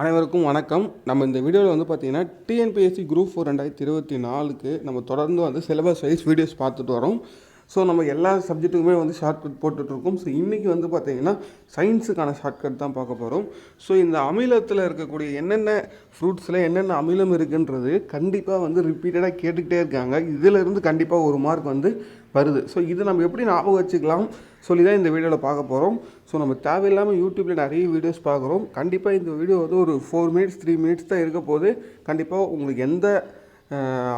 அனைவருக்கும் வணக்கம். நம்ம இந்த வீடியோவில் வந்து பார்த்திங்கன்னா டிஎன்பிஎஸ்சி குரூப் ஃபோர் ரெண்டாயிரத்தி இருபத்தி நாலுக்கு நம்ம தொடர்ந்து வந்து சிலபஸ் வைஸ் வீடியோஸ் பார்த்துட்டு வரோம். ஸோ நம்ம எல்லா சப்ஜெக்ட்டுக்குமே வந்து ஷார்ட்கட் போட்டுட்ருக்கோம். ஸோ இன்றைக்கி வந்து பார்த்தீங்கன்னா சயின்ஸுக்கான ஷார்ட்கட் தான் பார்க்க போகிறோம் ஸோ இந்த அமிலத்தில் இருக்கக்கூடிய என்னென்ன ஃப்ரூட்ஸில் என்னென்ன அமிலம் இருக்குன்றது கண்டிப்பாக வந்து ரிப்பீட்டடாக கேட்டுக்கிட்டே இருக்காங்க. இதிலிருந்து கண்டிப்பாக ஒரு மார்க் வந்து வருது. ஸோ இது நம்ம எப்படி ஞாபகம் வச்சுக்கலாம் சொல்லி தான் இந்த வீடியோவில் பார்க்க போகிறோம் ஸோ நம்ம தேவையில்லாமல் யூடியூப்பில் நிறைய வீடியோஸ் பார்க்குறோம். கண்டிப்பாக இந்த வீடியோ வந்து ஒரு ஃபோர் மினிட்ஸ் த்ரீ மினிட்ஸ் தான் இருக்க போது கண்டிப்பாக உங்களுக்கு எந்த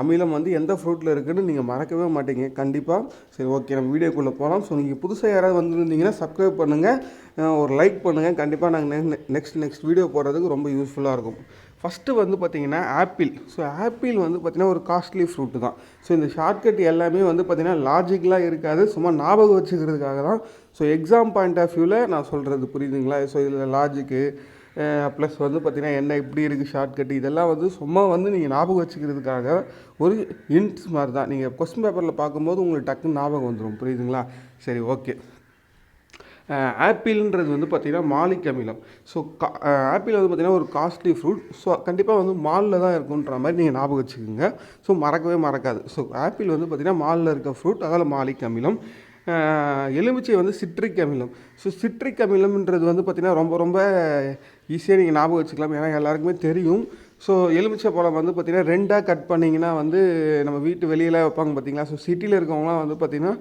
அமிலம் வந்து எந்த ஃப்ரூட்டில் இருக்குதுன்னு நீங்கள் மறக்கவே மாட்டீங்க. கண்டிப்பாக சரி ஓகே நம்ம வீடியோக்குள்ளே போகலாம் ஸோ நீங்கள் புதுசாக யாராவது வந்துருந்தீங்கன்னா சப்ஸ்கிரைப் பண்ணுங்கள் ஒரு லைக் பண்ணுங்கள் கண்டிப்பாக நாங்கள் நெக்ஸ்ட் நெக்ஸ்ட் வீடியோ போடுறதுக்கு ரொம்ப யூஸ்ஃபுல்லாக இருக்கும். ஃபஸ்ட்டு வந்து பார்த்தீங்கன்னா ஆப்பிள் ஸோ ஆப்பிள் வந்து பார்த்திங்கன்னா ஒரு காஸ்ட்லி ஃப்ரூட்டு தான். ஸோ இந்த ஷார்ட்கட் எல்லாமே வந்து பார்த்திங்கன்னா லாஜிக்கலாக இருக்காது. சும்மா ஞாபகம் வச்சுக்கிறதுக்காக தான். ஸோ எக்ஸாம் பாயிண்ட் ஆஃப் வியூவில் நான் சொல்கிறது புரியுதுங்களா? ஸோ இதில் லாஜிக்கு ப்ளஸ் வந்து பார்த்திங்கன்னா என்ன இப்படி இருக்குது ஷார்ட்கட் இதெல்லாம் வந்து சும்மா வந்து நீங்கள் ஞாபகம் வச்சுக்கிறதுக்காக ஒரு இன்ட்ஸ் மாதிரி தான் நீங்கள் கொஸ்டின் பேப்பரில் பார்க்கும்போது உங்களுக்கு டக்குன்னு ஞாபகம் வந்துடும் புரியுதுங்களா? சரி ஓகே ஆப்பிள்ன்றது வந்து பார்த்திங்கன்னா மாலிக் அமிலம். ஸோ கா ஆப்பிள் வந்து பார்த்திங்கன்னா ஒரு காஸ்ட்லி ஃப்ரூட் ஸோ கண்டிப்பாக வந்து மாலில் தான் இருக்குன்ற மாதிரி நீங்கள் ஞாபகம் வச்சுக்கோங்க. ஸோ மறக்கவே மறக்காது. ஸோ ஆப்பிள் வந்து பார்த்திங்கன்னா மாலில் இருக்க ஃப்ரூட் அதில் மாலிக் அமிலம். எலுமிச்சை வந்து சிட்ரிக் அமிலம். ஸோ சிட்ரிக் அமிலம்ன்றது வந்து பார்த்திங்கன்னா ரொம்ப ரொம்ப ஈஸியாக நீங்கள் ஞாபகம் வச்சுக்கலாம். ஏன்னா எல்லாருக்குமே தெரியும். ஸோ எலுமிச்சை பழம் வந்து பார்த்திங்கன்னா ரெண்டாக கட் பண்ணிங்கன்னா வந்து நம்ம வீட்டு வெளியில் வைப்பாங்க பார்த்தீங்களா ஸோ சிட்டியில் இருக்கவங்களாம் வந்து பார்த்திங்கன்னா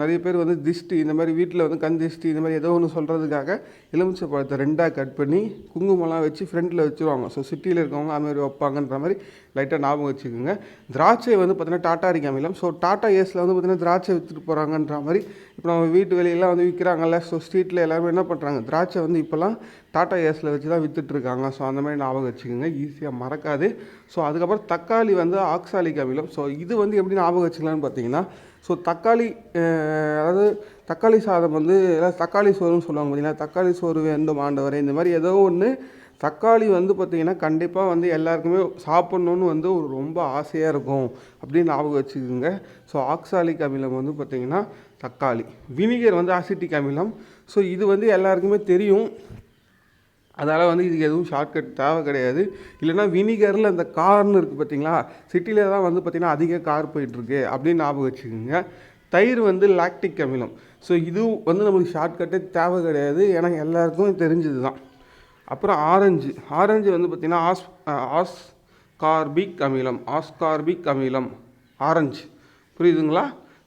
நிறைய பேர் வந்து திஷ்டி இந்த மாதிரி வீட்டில் வந்து கண் திஷ்டி இந்த மாதிரி ஏதோ ஒன்று சொல்கிறதுக்காக எலுமிச்சை பழத்தை ரெண்டாக கட் பண்ணி குங்குமம்லாம் வச்சு ஃப்ரண்ட்டில் வச்சுருவாங்க. ஸோ சிட்டியில் இருக்கவங்க அது மாதிரி வைப்பாங்கன்ற மாதிரி லைட்டாக ஞாபகம் வச்சுக்கோங்க. திராட்சை வந்து பார்த்தீங்கன்னா டாட்டா அரிக்க அமிலம் ஸோ டாட்டா ஏஸில் வந்து பார்த்திங்கன்னா திராட்சை விற்றுட்டு போகிறாங்கன்ற மாதிரி இப்போ நம்ம வீட்டு வெளியெல்லாம் வந்து விற்கிறாங்கல்ல ஸோ ஸ்ட்ரீட்டில் எல்லாருமே என்ன பண்ணுறாங்க திராட்சை வந்து இப்போல்லாம் டாட்டா ஏஸில் வச்சு தான் விற்றுட்ருக்காங்க ஸோ அந்த மாதிரி ஞாபகம் வச்சுக்கோங்க. ஈஸியாக மறக்காது. ஸோ அதுக்கப்புறம் தக்காளி வந்து ஆக்சாலிக் அமிலம். ஸோ இது வந்து எப்படி ஞாபகம் வச்சுக்கலாம்னு பார்த்தீங்கன்னா ஸோ தக்காளி அதாவது தக்காளி சாதம் வந்து எல்லாம் தக்காளி சோறுன்னு சொல்லுவாங்க பார்த்தீங்கன்னா தக்காளி சோறு வேண்டும் ஆண்டவரே. இந்த மாதிரி ஏதோ ஒன்று தக்காளி வந்து பார்த்திங்கன்னா கண்டிப்பாக வந்து எல்லாருக்குமே சாப்பிட்ணுன்னு வந்து ஒரு ரொம்ப ஆசையாக இருக்கும் அப்படின்னு ஞாபகம் வச்சுக்கோங்க. ஸோ ஆக்சாலிக் அமிலம் வந்து பார்த்திங்கன்னா தக்காளி. வினிகர் வந்து அசிட்டிக் அமிலம். ஸோ இது வந்து எல்லாருக்குமே தெரியும். அதனால் வந்து இதுக்கு எதுவும் ஷார்ட்கட் தேவை கிடையாது. இல்லைன்னா வினிகரில் அந்த கார்னு இருக்குது பார்த்தீங்களா? சிட்டியில் தான் வந்து பார்த்திங்கன்னா அதிக கார் போயிட்டுருக்கு அப்படின்னு ஞாபகம் வச்சுக்கோங்க. தயிர் வந்து லாக்டிக் அமிலம். ஸோ இது வந்து நம்மளுக்கு ஷார்ட்கட்டே தேவை கிடையாது. ஏன்னா எல்லாருக்கும் தெரிஞ்சது தான். அப்புறம் ஆரஞ்சு. ஆரஞ்சு வந்து பார்த்திங்கன்னா ஆஸ் ஆஸ்கார்பிக் அமிலம். ஆஸ்கார்பிக் அமிலம். ஆரஞ்சு. புரியுதுங்களா?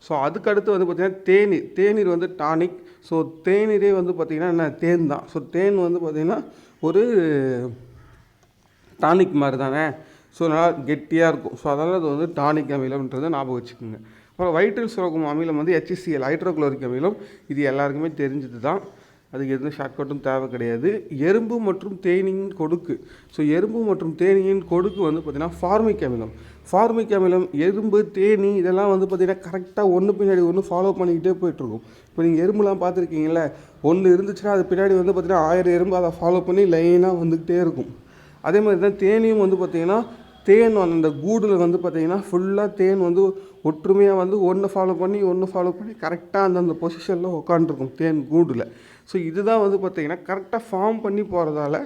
ஸோ அதுக்கடுத்து வந்து பார்த்திங்கன்னா தேநீர். தேநீர் வந்து டானிக் ஸோ தேநீரே வந்து பார்த்திங்கன்னா என்ன? தேன் தான். ஸோ தேன் வந்து பார்த்திங்கன்னா ஒரு டானிக் மாதிரி தானே? ஸோ நல்லா கெட்டியாக இருக்கும். ஸோ அதனால் அது வந்து டானிக் அமிலம்ன்றதை ஞாபகம் வச்சுக்கோங்க. அப்புறம் வயிற்றில் சுரக்கும் அமிலம் வந்து ஹெச்சிசிஎல் ஹைட்ரோக்ளோரிக் அமிலம். இது எல்லாருக்குமே தெரிஞ்சது தான் அதுக்கு எதுவும் ஷார்ட்கட்டும் தேவை கிடையாது. எறும்பு மற்றும் தேனியின் கொடுக்கு. ஸோ எறும்பு மற்றும் தேனியின் கொடுக்கு வந்து பார்த்திங்கன்னா ஃபார்மிக் அமிலம் ஃபார்மிக் அமிலம் எறும்பு தேனி இதெல்லாம் வந்து பார்த்திங்கன்னா கரெக்டாக ஒன்று பின்னாடி ஒன்று ஃபாலோ பண்ணிக்கிட்டே போயிட்டுருக்கும். இப்போ நீங்கள் எறும்புலாம் பார்த்துருக்கீங்களே ஒன்று இருந்துச்சுன்னா அது பின்னாடி வந்து பார்த்திங்கன்னா ஆயிரம் எறும்பு அதை ஃபாலோ பண்ணி லைனாக வந்துக்கிட்டே இருக்கும். அதே மாதிரி தான் தேனியும் வந்து பார்த்திங்கன்னா தேன் அந்த கூடில் வந்து பார்த்திங்கன்னா ஃபுல்லாக தேன் வந்து ஒற்றுமையாக வந்து ஒன்று ஃபாலோ பண்ணி ஒன்று ஃபாலோ பண்ணி கரெக்டாக அந்தந்த பொசிஷனில் உட்காந்துருக்கும் தேன் கூடில். ஸோ இதுதான் வந்து பார்த்திங்கன்னா கரெக்டாக ஃபார்ம் பண்ணி போகிறதால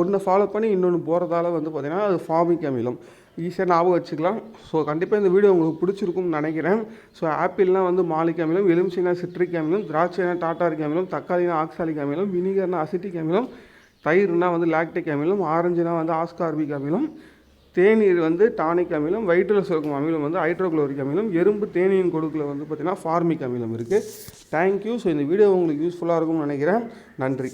ஒன்று ஃபாலோ பண்ணி இன்னொன்று போகிறதால வந்து பார்த்திங்கன்னா அது ஃபார்மிக் அமிலம் ஈஸியாக ஞாபகம் வச்சுக்கலாம். ஸோ கண்டிப்பாக இந்த வீடியோ உங்களுக்கு பிடிச்சிருக்கும்னு நினைக்கிறேன். ஸோ ஆப்பிள்னா வந்து மாலிக் அமிலம் எலுமிச்சைனா சிட்ரிக் அமிலம் திராட்சைனா டாட்டாரிக் அமிலம் தக்காளினா ஆக்சாலிக் அமிலம் வினிகர்னா அசிட்டிக் அமிலம் தயிர்னா வந்து லாக்டிக் அமிலம் ஆரஞ்சுனா வந்து ஆஸ்கார்பிக் அமிலம் தேநீர் வந்து டானிக் அமிலம் வயிற்றில் சுரக்கும் அமிலம் வந்து ஹைட்ரோக்ளோரிக் அமிலம் எறும்பு தேனியின் கொடுக்கில் வந்து பார்த்திங்கன்னா ஃபார்மிக் அமிலம் இருக்குது தேங்க்யூ ஸோ இந்த வீடியோ உங்களுக்கு யூஸ்ஃபுல்லாக இருக்கும்னு நினைக்கிறேன். நன்றி.